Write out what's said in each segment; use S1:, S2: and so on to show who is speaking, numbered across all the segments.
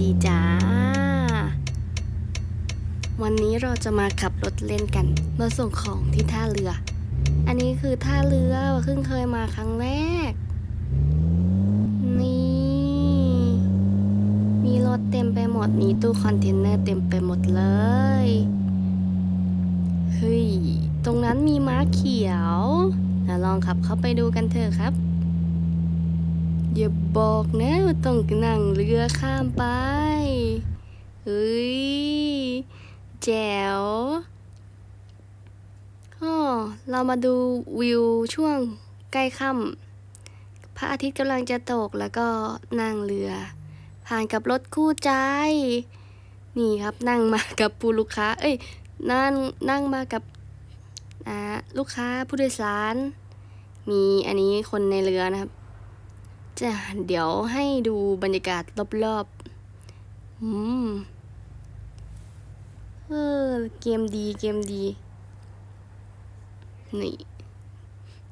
S1: ดีจ้า วันนี้เราจะมาขับรถเล่นกัน มาส่งของที่ท่าเรือ อันนี้คือท่าเรือเพิ่งเคยมาครั้งแรก นี่ มีรถเต็มไปหมด มีตู้คอนเทนเนอร์เต็มไปหมดเลย เฮ้ย ตรงนั้นมีม้าเขียวเดี๋ยวลองขับเข้าไปดูกันเถอะครับ อย่าบอกนะว่าต้องนั่งเรือข้ามไป เฮ้ย แจ๋วอ๋อเรามาดูวิวช่วงใกล้ค่ำพระอาทิตย์กำลังจะตกแล้วก็นั่งเรือ ผ่านกับรถคู่ใจ นี่ครับนั่งมากับผู้ลูกค้า เอ้ย นั่งนั่งมากับอ่าลูกค้าผู้โดยสาร มีอันนี้คนในเรือนะครับ จะเดี๋ยวให้ดูบรรยากาศรอบๆ อืม เออ เกมดีเกมดี นี่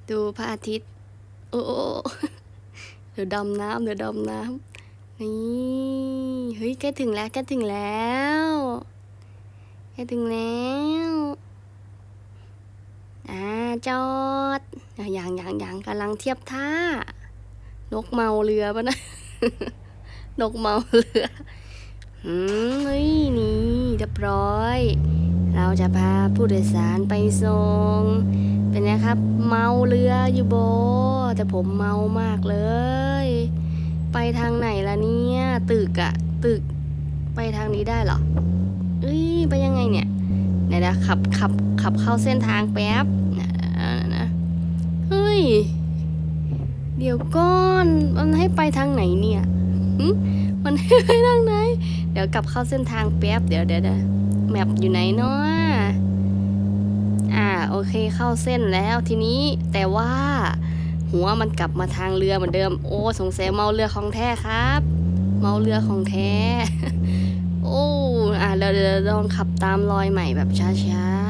S1: ดูพระอาทิตย์ โอ้โอเดี๋ยวดำน้ำเดี๋ยวดำน้ำ นี่ เฮ้ยใกล้ถึงแล้วใกล้ถึงแล้วใกล้ถึงแล้วอ่าจอดอย่างอย่างอย่างกำลังเทียบท่า นกเมาเรือปะนะ นกเมาเรืออืมเฮ้ยนี่เรียบร้อย เราจะพาผู้โดยสารไปส่ง เป็นไงครับ เมาเรืออยู่โบ แต่ผมเมามากเลย ไปทางไหนล่ะเนี่ย ตึกอะตึก ไปทางนี้ได้เหรอเอ้ย ไปยังไงเนี่ยไหนนะขับขับขับเข้าเส้นทางแป๊บนะนะนะเฮ้ย เดี๋ยวก่อนมันให้ไปทางไหนเนี่ยมันให้ไปทางไหน เดี๋ยวกลับเข้าเส้นทางแป๊บ เดี๋ยวเดี๋ยวเดี๋ยวแมปอยู่ไหนเนาะอ่าโอเคเข้าเส้นแล้วทีนี้แต่ว่า หัวมันกลับมาทางเรือเหมือนเดิม โอ้สงสัยเมาเรือของแท้ครับ เมาเรือของแท้ โอ้อ่าเดี๋ยวเดี๋ยวลองขับตามรอยใหม่แบบช้าๆอ่า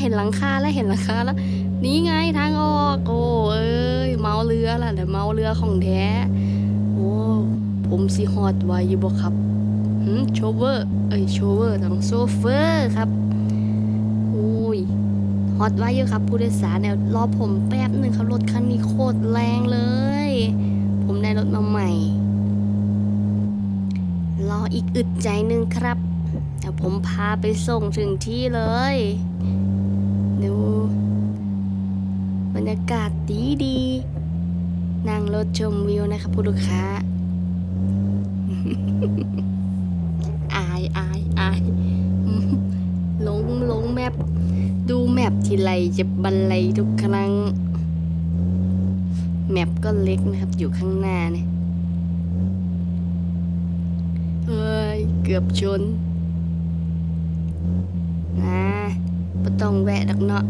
S1: เห็นหลังคาแล้วเห็นหลังคาแล้วนี่ไงทางออกโอ้เอ้ยเมาเรือล่ะเดี๋ยวเมาเรือของแท้โอ้ผมสิฮอดไว้อยู่บ่ครับหืมโชเวอร์เอ้ยโชเวอร์ต้องโซเฟอร์ครับโอ้ยฮอตไว้อยู่ครับผู้โดยสารเนี่ยรอผมแป๊บหนึ่งครับรถคันนี้โคตรแรงเลย ผมได้รถมาใหม่ รออีกอึดใจหนึ่งครับเดี๋ยวผมพาไปส่งถึงที่เลย ดู บรรยากาศดีดีๆนั่งรถชมวิวนะครับผู้ลูกค้า อายอายอายอืมลงลงแมปดูแมปทีไรจะบันไลทุกครั้ง แมปก็เล็กนะครับอยู่ข้างหน้าเนี่ยเฮ้ย เกือบชนนะ ไม่ต้องแวะดอกเนาะ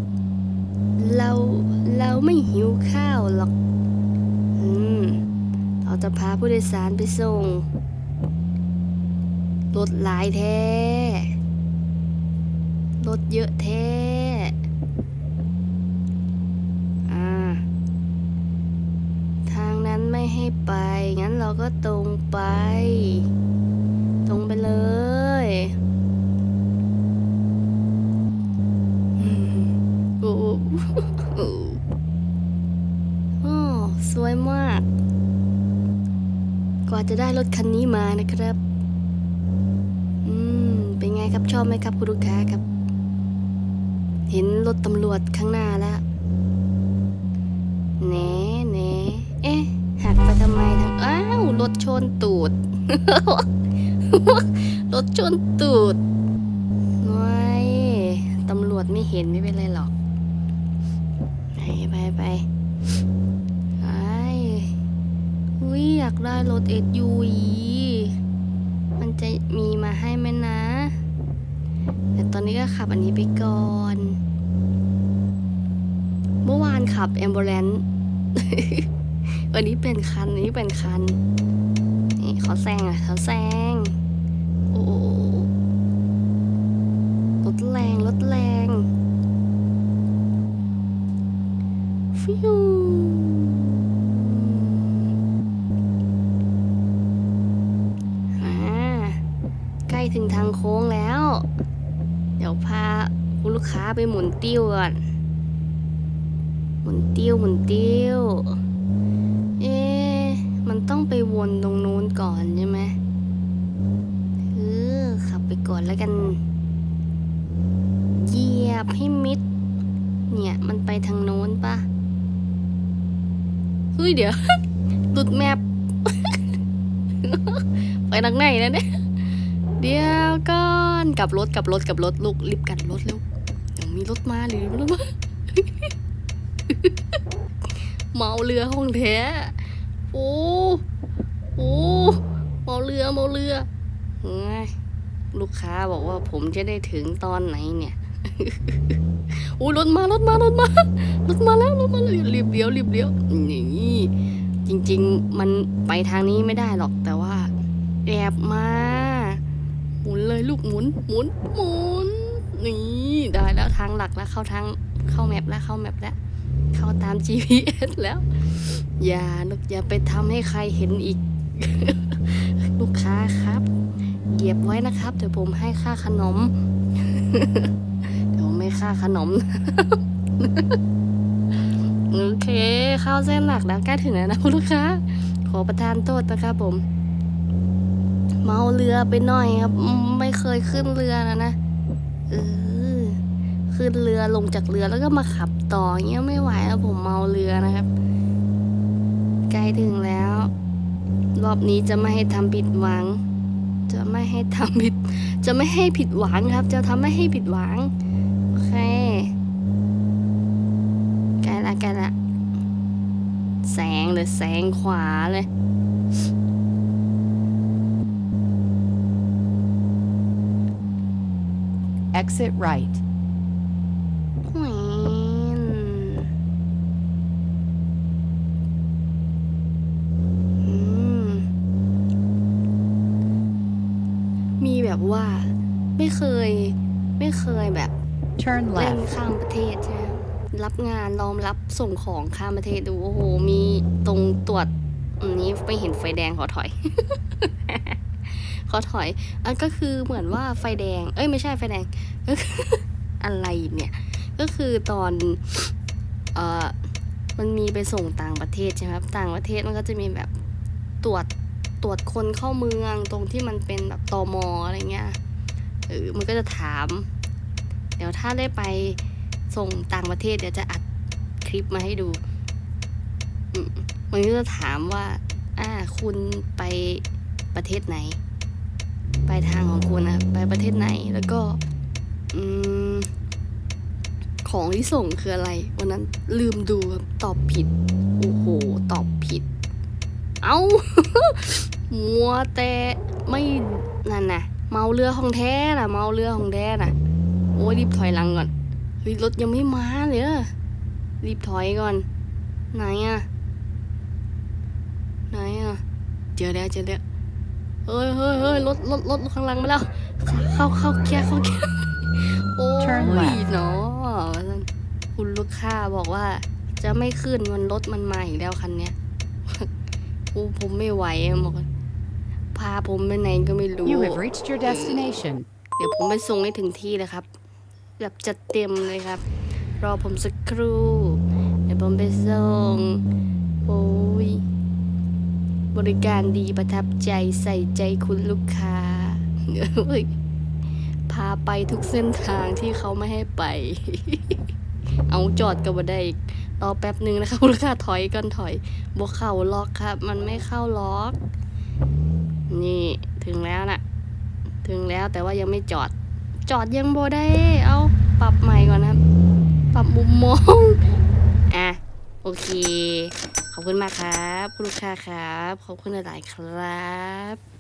S1: เราเราไม่หิวข้าวหรอก อืม เราจะพาผู้โดยสารไปส่ง รถหลายแท้ รถเยอะแท้อ่าทางนั้นไม่ให้ไป งั้นเราก็ตรงไป ตรงไปเลยอืมโอ้โหโอ้สวยมาก ก ว่าจะได้รถคันนี้มานะครับ อืม เป็นไงครับชอบไหมครับคุณลูกค้าครับ เห็นรถตำรวจข้างหน้าแล้วแหน่แหน่เอ๊ะหักไปทำไมทางอ้าวรถชนตูด รถชนตูดว้ายตำรวจไม่เห็นไม่เป็นไรหรอก ไปไปไปากได้รถ SUV มันจะมีมาให้ไหมนะ แต่ตอนนี้ก็ขับอันนี้ไปก่อน เมื่อวานขับ a อม u บ a n c e วันนี้เป็นคันนี้เป็นคัน นี่เขาแซงอะเขาแซง โอ้โอ้โอ้รถแรงรถแรงฟิว ถึงทางโค้งแล้ว เดี๋ยวพาคุณลูกค้าไปหมุนติ้วก่อน หมุนติ้วหมุนติ้ว เอ๊ะมันต้องไปวนตรงนู้นก่อนใช่ไหมเออขับไปก่อนแล้วกัน เหยียบให้มิด เนี่ยมันไปทางโน้นปะเฮ้ยเดี๋ยวหลุดแมปไปทางไหนนะเนี่ย เดี๋ยวก่อนกลับรถกลับรถกลับรถลูกรีบกันรถเร็วเดี๋ยวมีรถมาหรือรถมาเมาเรือห้องแท้โอ้โอ้เมาเรือเมาเรือเฮ้ยลูกค้าบอกว่าผมจะได้ถึงตอนไหนเนี่ยโอ้รถมารถมารถมารถมาแล้วรถมาแล้วรีบเลี้ยวรีบเลี้ยวนี่จริง ๆ มันไปทางนี้ไม่ได้หรอกแต่ว่าแอบมา หมุนเลยลูกหมุน หมุน หมุน นี่ได้แล้วทางหลักแล้วเข้าทางเข้าแมปแล้วเข้าแมปแล้ว เข้าตาม GPS แล้ว อย่าลูกอย่าไปทำให้ใครเห็นอีก ลูกค้าครับเหยียบไว้นะครับเดี๋ยวผมให้ค่าขนม เดี๋ยวไม่ค่าขนมโอเค เข้าเส้นหลักแล้วใกล้ถึงแล้วนะคุณลูกค้า ขอประทานโทษนะครับผม เมาเรือไปหน่อยครับ ไม่เคยขึ้นเรือนะนะเออขึ้นเรือลงจากเรือแล้วก็มาขับต่อเงี้ยไม่ไหวแล้วผมเมาเรือนะครับ ใกล้ถึงแล้ว รอบนี้จะไม่ให้ทำผิดหวัง จะไม่ให้ทำผิด จะไม่ให้ผิดหวังครับ จะทำไม่ให้ผิดหวังโอเคใกล้ละใกล้ละแสงเลยแสงขวาเลย
S2: Exit right.
S1: แหวนอืมมีแบบว่าไม่เคย ไม่เคยแบบ
S2: Turn
S1: เล่น
S2: left.
S1: ข้ามประเทศใช่ไหมรับงานรอมรับส่งของข้ามประเทศดู โอ้โห มีตรงตรวจอันนี้ไม่เห็นไฟแดงขอถอย ขอถอย อันก็คือเหมือนว่าไฟแดง เอ้ยไม่ใช่ไฟแดงก็คืออะไรเนี่ย ก็คือตอนเอ่อมันมีไปส่งต่างประเทศใช่ไหมครับ ต่างประเทศมันก็จะมีแบบตรวจตรวจคนเข้าเมืองตรงที่มันเป็นแบบตอมอะไรเงี้ยเออมันก็จะถาม เดี๋ยวถ้าได้ไปส่งต่างประเทศเดี๋ยวจะอัดคลิปมาให้ดูมมันก็จะถามว่า อ่า คุณไปประเทศไหน ไปทางของคุณนะไปประเทศไหนแล้วก็อืมของที่ส่งคืออะไร วันนั้นลืมดูครับตอบผิด โอ้โห ตอบผิด เอามัวแต่ไม่นั่นน่ะเมาเรือของแท้น่ะ เมาเรือของแท้น่ะ โอ้ยรีบถอยหลังก่อนเฮ้ยรถยังไม่มาเลยรีบถอยก่อน ไหนอะไหนอะเจอแล้วเจอแล้ว เฮ้ยเฮ้ยเฮ้ยรถรถรถข้างหลังมาแล้ว เข้าเข้าเคลียร์เข้าเคลียร์โอ้
S2: Turn
S1: ย
S2: left
S1: เนาะคุณลูกค้าบอกว่า จะไม่ขึ้นมันรถมันมาอีกแล้วคันเนี้ยโอ้ผมไม่ไหวอะบอกว่าพาผมไปไหนก็ไม่รู้
S2: You have reached your destination.
S1: เดี๋ยวผมไปส่งให้ถึงที่เลยครับ แบบจัดเต็มเลยครับ รอผมสักครู่ เดี๋ยวผมไปส่ง โอ้ย บริการดีประทับใจใส่ใจคุณลูกค้า พาไปทุกเส้นทางที่เขาไม่ให้ไป เอาจอดกับบัได้อีกรอแป๊บหนึ่งนะครับคุณลูกค้าถอยก่อนถอยบวเข้าล็อกครับ มันไม่เข้าล็อก นี่ถึงแล้วน่ะ ถึงแล้วแต่ว่ายังไม่จอด จอดยังโบได้ เอาปรับใหม่ก่อนนะครับ ปรับมุมมอง อะ โอเค อบคุณมากครับ คุณลูกค้าครับ ขอบคุณหลาย ๆ ครับ